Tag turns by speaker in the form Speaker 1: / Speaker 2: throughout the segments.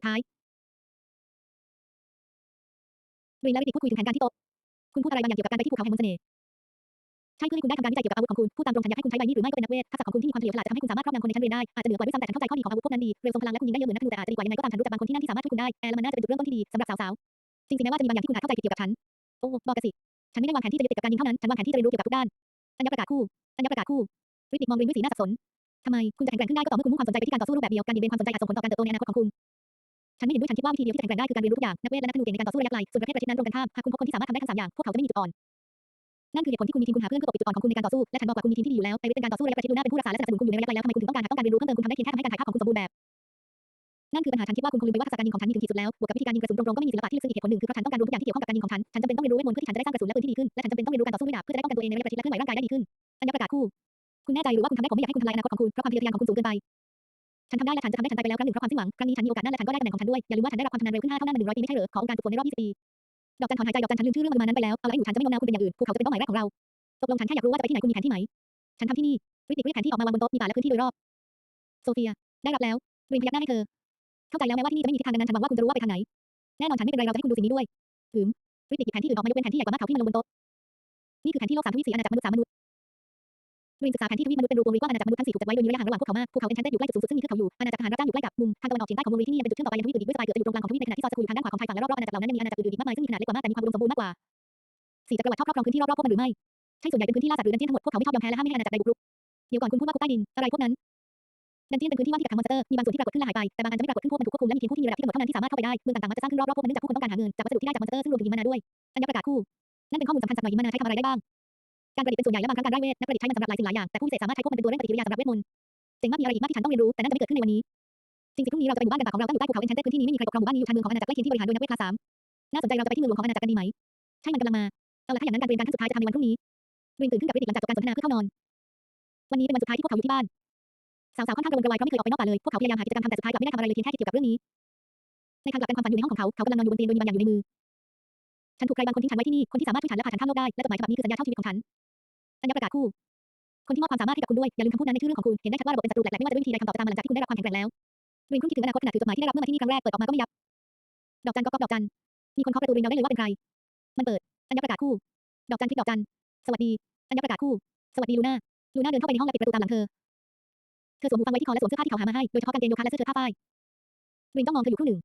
Speaker 1: สุดท้ายรีและริติพูดคุยถึงแผนการที่โต๊ะคุณพูดอะไรบางอย่างเกี่ยวกับการไปที่ภูเขาแห่งมนต์เสน่ห์ใช่เพื่อให้คุณได้ทำการวิจัยเกี่ยวกับอาวุธของคุณพูดตามตรงฉันอยากให้คุณใช้ใบมีดหรือไม่ก็เป็นนักเวททักษะของคุณที่มีความเฉลียวฉลาดจะทำให้คุณสามารถครอบงำคนในชั้นเรียนได้อาจจะเหนือกว่าด้วยซ้ำแต่ฉันเข้าใจข้อดีของอาวุธพวกนั้นดีเร็วทรงพลังและคุณยิงได้เยอะเหมือนนักธนูแต่อาจจะดีกว่ายังไงก็ตามฉันรู้จักบางคนที่นั่นที่สามารถช่วยคุณได้แอร์และมันน่าจะเป็นจุดเริ่มต้นที่ดีสำหรับสาวๆจริงๆแม้ว่าจะมีบางอย่างที่คุณอาจเข้าใจผิดเกี่ยวกับฉันโอ้บอกกันสิฉันไม่ได้วางแผนที่จะยึดติดกับการยิงเท่านั้นฉันวางแผนที่จะเรียนรู้เกี่ยวกับทุกด้านอัญญประกาศคู่อัญญประกาศคู่ริติกมองรินด้วยสีหน้าสับสนทำไมคุณจะแข็งแกร่งขึ้นได้ก็ต่อเมื่อคุณมุ่งความสนใจไปที่การต่อสู้รูปแบบเดียวการเบี่ยงเบนความสนใจอาจส่งผลต่อการเติบโตในอนาคตของคุณ ฉันไม่เห็นด้วยฉันคิดว่าวิธีเดียวที่จะแข็งแกร่งได้คือการเรียนรู้ทุกอย่าง นักเวทและนักธนูเก่งในการต่อสู้ระยะไกล ส่วนประเภทประชิดนั้นตรงกันข้าม หากคุณพบคนที่สามารถทำได้ทั้งสามอย่าง พวกเขาจะไม่มีจุดอ่อน นั่นคือเหตุผลที่คุณมีทีมคุณหาเพื่อนเพื่อปกปิดจุดอ่อนของคุณในการต่อสู้ และฉันบอกว่าคุณมีทีมที่ดีอยู่แล้วไปเป็นการต่อสู้ระยะประชิดดูน่าเป็นผู้รักษาและสนับสนุนคุณอยู่ในระยะไกลแล้วทำไมคุณถึงต้องการหาต้องการเรียนรู้เพิ่มเติมคุณทำได้เพียงแค่ทำให้การถ่ายภาพของคุณสมบูรณ์แบบนั่นคือปัญหาฉันคิดว่าคุณคงลืมไปว่าทักษะการยิงของฉันมีถึงขีดสุดแล้วบวกกับวิธีการยิงกระสุนตรงๆก็ไม่มีศิลปะที่ลึกซึ้งอีกเหตุผลหนึ่งคือเพราะฉันต้องการรู้ทุกอย่างที่เกี่ยวข้องกับการยิงของฉันฉันจำเป็นต้องเรียนรู้เวทมนต์เพื่อที่ฉันจะได้สร้างกระสุนและปืนที่ดีขึ้นและฉันจำเป็นต้องเรียนรู้การต่อสู้ด้วยดาบเพื่อจะได้ป้องกันตัวเองในระยะประชิดและเคลื่อนไหวร่างกายได้ดีขึ้นอัญญประกาศคู่คุณแน่ใจหรือว่าคุณทำได้ผมไม่อยากให้คุณทำลายอนาคตของคุณเพราะความทะเยอทะยานของคุณสูงเกินไป ฉันทำได้และฉันจะทำได้ฉันไปไปแล้วครั้งหนึ่งเพราะความสิ้นหวัง ครั้งนี้ฉันมีโอกาสนั่นและฉันก็ได้ตำแหน่งของฉันด้วย อย่าลืมว่าฉันได้รับความชำนาญเร็วขึ้นห้าเท่านั้นหนึ่งร้อยปีไม่ใช่เหรอ ขอองค์การฝึกฝนในรอบยี่สิบปี ดอกจันถอนหายใจดอกจันฉันลืมชื่อเรื่องมันมานั้นไปแล้ว เอาละอยู่ฉันจะไม่โน้มน้าวคุณเป็นอย่างอื่น ภูเขาจะเป็นเป้าหมายแรกของเรา ตกลงฉันแค่อยากรู้ว่าจะไปที่ไหนคุณมีแผนที่ไหม ฉันทำที่นี่ริติกเรียกแผนที่ออกมาวางบนโต๊ะมีป่าและพื้นที่โดยรอบ โซเฟีย ได้รับแล้วรินพยักหน้าให้เธอ เข้าใจแล้วแม้ว่าที่นี่จะไม่มีทิศทางดังนั้นฉันหวังว่าคุณจะรู้ว่าไปทางไหน แน่นอนฉันไม่เป็นไรเราจะให้คุณดูสิ่งนี้ด้วย หืมริติกหยิบแผนที่อื่นออกมายกเว้นแผนที่ใหญ่กว่ามากเขาที่มันลงบนโต๊ะนี่คือแผนที่โลกสามทวีปสี่อาณาจักรมนุษย์สามมนุษย์ รินศึกษาแผนที่ทวีปมนุษย์เป็นรูวงรีกว้างอาณาจักรมนุษย์ทั้งสี่ถูกจัดไว้โดยมีระยะห่างระหว่างภูเขามากภูเขาเอนชันเต็ดอยู่ใกล้จุดสูงสุดซึ่งมีเทือกเขาอยู่อาณาจักรทหารรับจ้างอยู่ใกล้กับมุมทางตะวันออกเฉียงใต้ของวงรีที่นี่ยังเป็นจุดเชื่อมต่อไปยังทวีปอื่นอีกด้วยสไตล์เกือบจะอยู่ตรงกลางของทวีปในขณะที่ซอสกูอยู่ทางด้านขวาของชายฝั่งและรอบๆอาณาจักรเหล่านั้นยังมีอาณาจักรอื่นๆอีกมากมายซึ่งมีขนาดเล็กกว่ามากแต่มีความอุดมสมบูรณ์มากกว่าสี่จักรวรรดิชอบครอบครองพื้นที่รอบๆพวกมันหรือไม่ใช่ส่วนใหญ่เป็นพื้นที่ล่าสัตว์หรือดันเจี้ยนทั้งหมดพวกเขาไม่ชอบยอมแพ้และห้ามไม่ให้อาณาจักรใดบุกรุกเดี๋ยวก่อนคุณพูดว่าคุกใต้ดินอะไรพวกนั้นดันเจี้ยนเป็นพื้นที่ว่างที่กักขังมอนสเตอร์มีบางส่วนที่ปรากฏขึ้นและหายไปแต่บางอันจะไม่ปรากฏขึ้นพวกมันถูกควบคุมและมีเพียงผู้ที่มีระดับที่กำหนดเท่านั้นที่สามารถเข้าไปได้เมืองต่างๆมักจะสร้างขึ้นรอบๆพวกมันเนื่องจากผู้คนต้องการหาเงินจากวัสดุที่ได้จากมอนสเตอร์ซึ่งรวมถึงหิมะนาด้วยอัญญประกาศคู่นั่นเป็นข้อมูลสำคัญสักหน่อยหิมะนาใช้ทำอะไรได้บ้าง การประดิษฐ์เป็นส่วนใหญ่และบางครั้งการไร้เวทนักประดิษฐ์ใช้มันสำหรับหลายสิ่งหลายอย่างแต่ผู้พิเศษสามารถใช้พวกมันเป็นตัวเร่งปฏิกิริยาสำหรับเวทมนต์เจ๋งมากมีอะไรอีกมากที่ฉันต้องเรียนรู้แต่นั่นจะไม่เกิดขึ้นในวันนี้จริงๆพรุ่งนี้เราจะไปหมู่บ้านต่างๆของเราตั้งอยู่ใต้ภูเขาเอนชันเต็ดพื้นที่นี้ไม่มีใครปกครองหมู่บ้านนี้อยู่ชานเมืองของอาณาจักรใกล้เคียงที่บริหารโดยนักเวทคลาสามน่าสนใจเราจะไปที่เมืองหลวงของอาณาจักรกันดีไหมใช่มันกำลังมาเอาละถ้าอย่างนั้นการเรียนการขั้นสุดท้ายจะทำในวันพรุ่งนี้รินตื่นขึ้นกับริติหลังจากจบการสนทนาเพื่อเข้านอน วันนี้เป็นวันสุดท้ายที่พวกเขาอยู่ที่บ้านสาวๆค่อนข้างกระวนกระวายเพราะไม่เคยออกไปนอกป่าเลยพวกเขาพยายามหากิจกรรมทำแต่สุดท้ายกลับไม่ได้ทำอะไรเลยเพียงแค่เกี่ยวกับเรื่องนี้ในทางกลับกันความฝันอยู่ในห้องของเขาเขากำลังนอนอยู่บนเตียงโดยมีบางอย่างอยู่ในมือฉันถูกใครบางคนทิ้งฉันไว้ที่นี่คนที่สามารถช่วยฉันและพาฉันข้ามโลกได้และจดหมายฉบับนี้คือสัญญาเช่าชีวิตของฉัน อัญญประกาศคู่ คนที่มอบความสามารถให้กับคุณด้วย อย่าลืมคำพูดนั้นในชื่อเรื่องของคุณ เห็นได้ชัดว่าระบบเป็นศัตรูแปลกๆไม่ว่าจะด้วยวิธีใดคำตอบจะตามมาหลังจากที่คุณได้รับความแข็งแกร่งแล้วรินคุ้นคิดถึงอนาคตขณะถือจดหมายที่ได้รับเมื่อมาที่นี่ครั้งแรก เปิดออกมาก็ไม่ยับ ดอกจันก็ก๊อกดอกจัน มีคนเคาะประตูรินเราได้เลยว่าเป็นใคร มันเปิด อัญญประกาศคู่ ดอกจันคลิกดอกจัน สวัสดี อัญญประกาศคู่ สวัสดีลูน่า ลูน่าเดินเข้าไปในห้องและปิดประตูตามหลังเธอ เธอสวมหูฟังไว้ที่คอและสวมเสื้อผ้าที่เขาหามาให้ โดยเฉพาะกางเกงโยคะและเสื้อเชิ้ตผ้าฝ้ายรินต้องมองเธออยู่ครู่หนึ่ง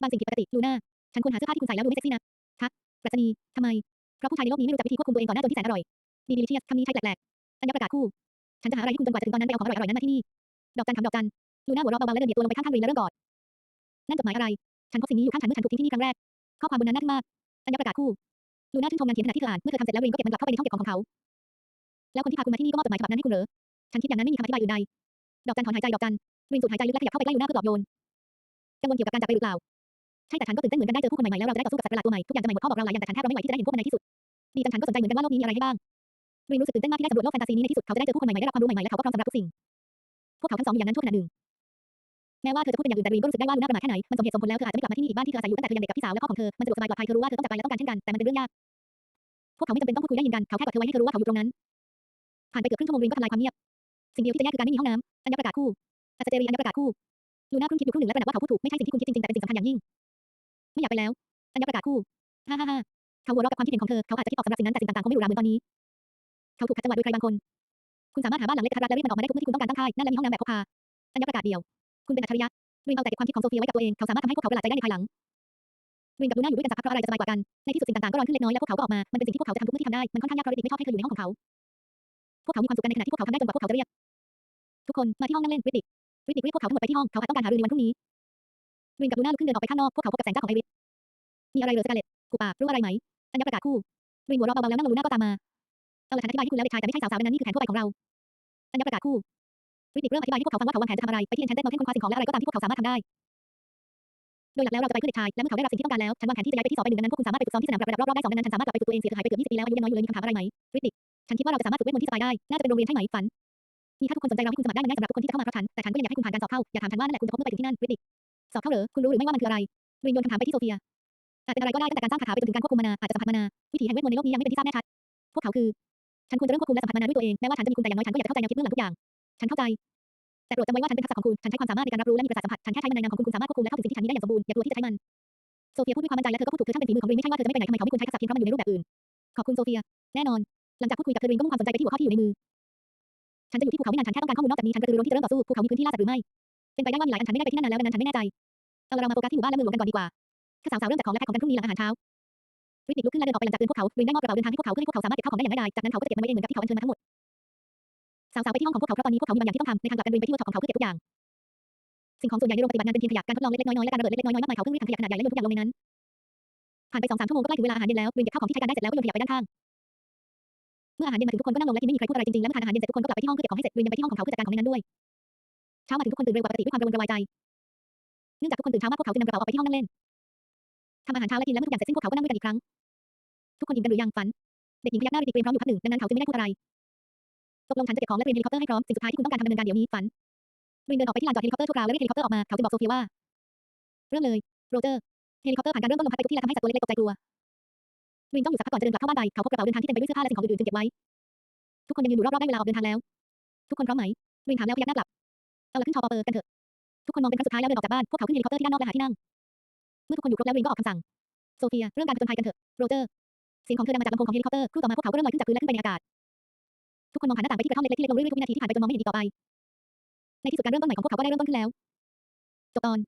Speaker 1: บางสิ่งผิดปกติ ลูน่า ฉันควรหาเสื้อผ้าที่คุณใส่แล้วดูไม่เซ็กซี่นะคะปรัชนีทำไมเพราะผู้ชายในโลกนี้ไม่รู้จักวิธีควบคุมตัวเองต่อนหน้าจนที่แสนอร่อย ดีดีเชียสคำนี้ใช้แปลกๆอัญญประกาศคู่ ฉันจะหาอะไรให้คุณจนกว่าจะถึงตอนนั้นไปเอาของอร่อยๆนั้นมาที่นี่ ดอกจันคำดอกจันลูน่าหัวเราะเบาๆและเดินเหยียบตัวลงไปข้างๆรินและเริ่มกอดนั่นจดหมายอะไร ฉันพบสิ่งนี้อยู่ข้างฉันเมื่อฉันถูกทิ้งที่นี่ครั้งแรก ข้อความบนนั้นน่าทึ่งมาก อัญญประกาศคู่ ลูน่าชื่นชมงานเขียนขณะที่เธออ่าน เมื่อเธอทำเสร็จแล้วรินก็เก็บมันกลับเข้าไปในห้องเก็บของของเขา แล้วคนที่พาคุณมาที่นี่ก็มอบจดหมายฉบับนั้นให้คุณเหรอ ฉันคิดอย่างนั้นไม่มีคำอธิบายอื่นใด ดอกจันถอนหายใจดอกจันรินสูดหายใจลึกและขยับเข้าไปใกล้ลูน่าเพื่อปลอบโยนกังวลเกี่ยวกับการจากไปหรือเปล่า ใช่แต่ฉันก็ตื่นเต้นเหมือนกันได้เจอผู้คนใหม่ๆแล้วเราจะได้ต่อสู้กับสัตว์ประหลาดตัวใหม่ทุกอย่างจะใหม่หมดข้อบอกเราหลายอย่างแต่ฉันแทบเราไม่ไหวที่จะได้เห็นพวกมันในที่สุดดีจังฉันก็สนใจเหมือนกันว่าโลกนี้มีอะไรให้บ้าง รินรู้สึกตื่นเต้นมากที่ได้สำรวจโลกแฟนตาซีนี้ในที่สุดเขาจะได้เจอผู้คนใหม่ๆได้รับความรู้ใหม่ๆและเขาก็พร้อมสำหรับทุกสิ่ง พวกเขาทั้งสองอย่างนั้นชั่วขณะหนึ่งแม้ว่าเธอจะพูดเป็นอย่างอื่นแต่รีนก็รู้สึกได้ว่าลูน่าประมาทแค่ไหนมันสมเหตุสมผลแล้วเธออาจจะไม่กลับมาที่นี่อีกบ้านที่เธออาศัยอยู่ตั้งแต่เธอยังเด็กกับพี่สาวและพ่อของเธอมันสะดวกสบายปลอดภัยเธอรู้ว่าเธอต้องจากไปและต้องการเช่นกันแต่มันเป็นเรื่องยากพวกเขาไม่จำเป็นต้องพูดคุยได้ยินกันเขาแค่กอดเธอไว้ให้เธอรู้ว่าเขาอยู่ตรงนั้นผ่านไปเกือบครึ่งชั่วโมงรีนก็ทำลายความเงียบสิ่งเดียวที่จะแย่คือการไม่มีห้องน้ำอัญญประกาศคู่อัศเจรีอัญญประกาศคู่ลูน่าครุ่นคิดอยู่ครึ่งหนึ่งและตระหนักว่าเขาพูดถูกไม่ใช่สิ่งที่คุณคิดจริงๆแต่เป็นสิ่งสำคัญอย่างยิ่งไม่อยากไปแล้วอัญญประกาศคู่ฮ่าฮ่าฮ่าเขาหัวเราะกับความคิดเห็นของเธอเขาอาจจะคิดออกสำหรับสิ่งนั้นแต่สิ่งต่างๆคงไม่หรูหราเหมือนตอนนี้ เขาถูกขัดจังหวะโดยใครบางคน คุณสามารถหาบ้านหลังเล็กกระทัดรัดและรีบมันออกมาได้ทุกเมื่อที่คุณต้องการตั้งค่ายนั่นและมีห้องน้ำแบบพกพาอัญญประกาศเดียว คุณเป็นอัจฉริยะรินเอาแต่เก็บความคิดของโซเฟียไว้กับตัวเอง เขาสามารถทำให้พวกเขาประหลาดใจได้ในภายหลังรินกับลูน่าอยู่ด้วยกันสักพักเพราะอะไรจะสบายกว่ากัน ในที่สุดสิ่งต่างๆก็ร้อนขึ้นเล็กน้อยและพวกเขาก็ออกมา มันเป็นสิ่งที่พวกเขาจะทำทุกเมื่อที่ทำได้ มันค่อนข้างยากเพราะริติไม่ชอบให้เธออยู่ในห้องของเขา พวกเขามีความสุขกันในขณะที่พวกเขาทำได้จนกว่าพวกเขาจะเรียก ทุกคนมาที่ห้องนั่งเล่นริติริติเรียกพวกเขาทั้งหมดไปที่ห้อง เขาอาจต้องการหารือในวันพรุ่งนี้รินกับลูน่าลุกขึ้นเดินออกไปข้างนอก พวกเขาพบกับแสงจ้าของไอริสมีอะไรเหรอสกาเลตกูปากรู้อะไรไหมอัญญประกาศคู่รินหัวเราะเบาๆแล้วนั่งลงลูน่าก็ตามมา เอาละฉันอธิบายให้คุณแล้วเด็กชายแต่ไม่ใช่สาวๆดังนั้นนี่คือแผนทั่วไปของเราอัญญประกาศคู่ริติเริ่มอธิบายให้พวกเขาฟังว่าเขาวางแผนจะทำอะไรไปที่เอ็นชันเต็ดมาเพ่นค้นคว้าสิ่งของและอะไรก็ตามที่พวกเขาสามารถทำได้ โดยหลักแล้วเราจะไปเพื่อเด็กชายและเมื่อเขาได้รับสิ่งที่ต้องการแล้วฉันวางแผนที่จะย้ายไปที่สองไปหนึ่งดังนั้นพวกคุณสามารถไปฝึกซ้อมที่สนามประดับรอบๆได้สองดังนั้นฉันสามารถกลับไปฝึกตัวเองเสียหายไปเกือบ20ปีแล้วอายุยังน้อยอยู่เลยมีคำถามอะไรไหมริติฉันคิดว่าเราจะสามารถฝึกเวทมนต์ที่สบายได้น่าจะเป็นโรงเรียนใช่ไหมฝันมีถ้าทุกคนสนใจเราที่คุณสมัครได้มันง่ายสำหรับทุกคนที่จะเข้ามาเพราะฉันแต่ฉันก็ยังอยากให้คุณผ่านการสอบเข้าอย่าถามฉันว่านั่นแหละคุณจะพบเมื่อไปถึงที่นั่นริติสอบเข้าเหรอคุณรู้หรือไม่ว่ามันคืออะไรรินโยนคำถามไปที่โซเฟียอาจเป็นอะไรก็ได้ตั้งแต่การสร้างคาถาไปจนถึงการควบคุมมานาอาจจะสัมผัสมานาวิถีแห่งเวทมนต์ในโลกนี้ยังไม่เป็นที่ทราบแน่ชัดพวกเขาคือ ฉันควรจะเริ่มควบคุมและสัมผัสมานาด้วยตัวเอง แม้ว่าฉันจะมีคุณแต่อย่างน้อยฉันก็อยากจะเข้าใจแนวคิดเบื้องหลังทุกอย่าง ฉันเข้าใจ แต่โปรดจำไว้ว่าฉันเป็นทักษะของคุณ ฉันใช้ความสามารถในการรับรู้และมีประสาทสัมผัส ฉันแค่ใช้มันในนามของคุณ คุณสามารถควบคุมและเข้าถึงสิ่งที่ฉันนี้ได้อย่างสมบูรณ์ อย่ากลัวที่จะใช้มัน โซเฟียพูดด้วยความมั่นใจและเธอก็พูดถูกเธอช่างเป็นฝีมือของรินไม่ใช่ว่าเธอจะไม่ไปไหนทำไมเขาไม่ควรใช้ทักษะเพียงเพราะมันอยู่ในรูปแบบอื่น ขอบคุณโซเฟีย แน่นอน หลังจากพูดคุยกับเธอรินก็มุ่งความสนใจไปที่หัวข้อที่อยู่ในมือ ฉันจะอยู่ที่ภูเขาไม่นานฉันแค่ต้องการข้อมูลนอกจากนี้ฉันกระตือรือร้นที่จะเริ่มต่อสู้ภูเขามีพื้นที่ล่าสัตว์หรือไม่ เป็นไปได้ว่ามีหลายอันฉันไม่ได้ไปที่นั่นนานแล้วดังนั้นฉันไม่แน่ใจเอาเรามาโฟกัสที่หมู่บ้านและเมืองหลวงกันก่อนดีกว่าแค่สาวๆเริ่มจากของและแพ็คของกันพรุ่งนี้หลังอาหารเช้า ริติกลุกขึ้นและเดินออกไปหลังจากเตือนพวกเขารินได้มอบกระเป๋าเดินทางให้พวกเขาเพื่อให้พวกเขาสามารถเก็บข้าวของได้อย่างง่ายดายจากนั้นเขาก็จะเก็บมันไว้เองเหมือนกับที่เขาอัญเชิญมาทั้งหมดสาวๆไปที่ห้องของพวกเขาเพราะตอนนี้พวกเขามีบางอย่างที่ต้องทำในทางกลับกันรินไปที่เวิร์กช็อปของเขาเพื่อเก็บทุกอย่างสิ่งของส่วนใหญ่ในโรงปฏิบัติงานเป็นเพียงขยะการทดลองเล็กๆน้อยๆและการระเบิดเล็กๆน้อยๆมากมายเขาเพิ่งรีดถังขยะขนาดใหญ่และโยนทุกอย่างลงในนั้นผ่านไปสองสามชั่วโมงก็ใกล้ถึงเวลาอาหารเย็นแล้วรินเก็บข้าวของที่ใช้การได้เสร็จแล้วก็โยนขยะไปด้านข้างเมื่ออาหารเย็นมาถึงทุกคนก็นั่งลงและกินไม่มีใครพูดอะไรจริงๆและเมื่อทานอาหารเย็นเสร็จทุกคนก็กลับไปที่ห้องเพื่อเก็บของให้เสร็จรินยังไปที่ห้องของเขาเพื่อจัดการของในนั้นด้วยเช้ามาถึงทุกคนตื่นเร็วกว่าปกติด้วยความกระวนกระวายใจเนื่องจากทุกคนตื่นเช้ามากพวกเขาจึงนำกระเป๋าออกไปที่ห้องนั่งเล่นทำอาหารเช้าและกินแล้วเมื่อทุกอย่างเสร็จสิ้นพวกเขาก็นั่งด้วยกันอีกครั้ง ทุกคนอิ่มกันหรือยังฝัน เด็กหญิงพยักหน้าริติเตรียมพร้อมอยู่พักหนึ่งดังนั้นเขาจึงไม่ได้พูดอะไรตกลงฉันจะเก็บของและเตรียมเฮลิคอปเตอร์ให้พร้อมสิ่งสุดท้ายที่คุณต้องการทำดำเนินการเดี๋ยวนี้ฝันรินเดินออกไปที่ลานจอดเฮลิคอปเตอร์ชั่วคราวและเรียกเฮลิคอปเตอร์ออกมาเขาจึงบอกโซเฟียว่าเริ่มเลยโรเจอร์เฮลิคอปเตอร์ผ่านการเริ่มต้นลมพัดไปทุกที่และทำให้สัตว์ตัวเล็กๆตกใจกลัวรินต้องอยู่สักพักก่อนจะเดินกลับเข้าบ้านไปเขาพบกระเป๋าเดินทางที่เต็มไปด้วยเสื้อผ้าและสิ่งของอื่นๆจึงเก็บไว้ ทุกคนยังยืนอยู่รอบๆได้เวลาออกเดินทางแล้ว ทุกคนพร้อมไหมรินถามแล้วพยักหน้ากลับเอาละขึ้นชอปอเปอร์กันเถอะทุกคนมองเป็นครั้งสุดท้ายแล้วเดินออกจากบ้านพวกเขาขึ้นเฮลิคอปเตอร์ที่ด้านนอกและหาที่นั่งเมื่อทุกคนอยู่ครบแล้วรินก็ออกคำสั่งโซเฟียเริ่มการผจญภัยกันเถอะโรเจอร์ สียงของเธอดังมาจากลำโพงของเฮลิคอปเตอร์ ครู่ต่อมาพวกเขาก็เริ่มลอยขึ้นจากพื้นและขึ้นไปในอากาศ ทุกคนมองผ่านหน้าต่างไปที่กระท่อมเล็กๆที่เล็กลงเรื่อยๆทุกวินาทีที่ผ่านไปจนมองไม่เห็นอีกต่อไป ในที่สุดการเริ่มต้นใหม่ของพวกเขาก็ได้เริ่มต้นขึ้นแล้ว จบตอน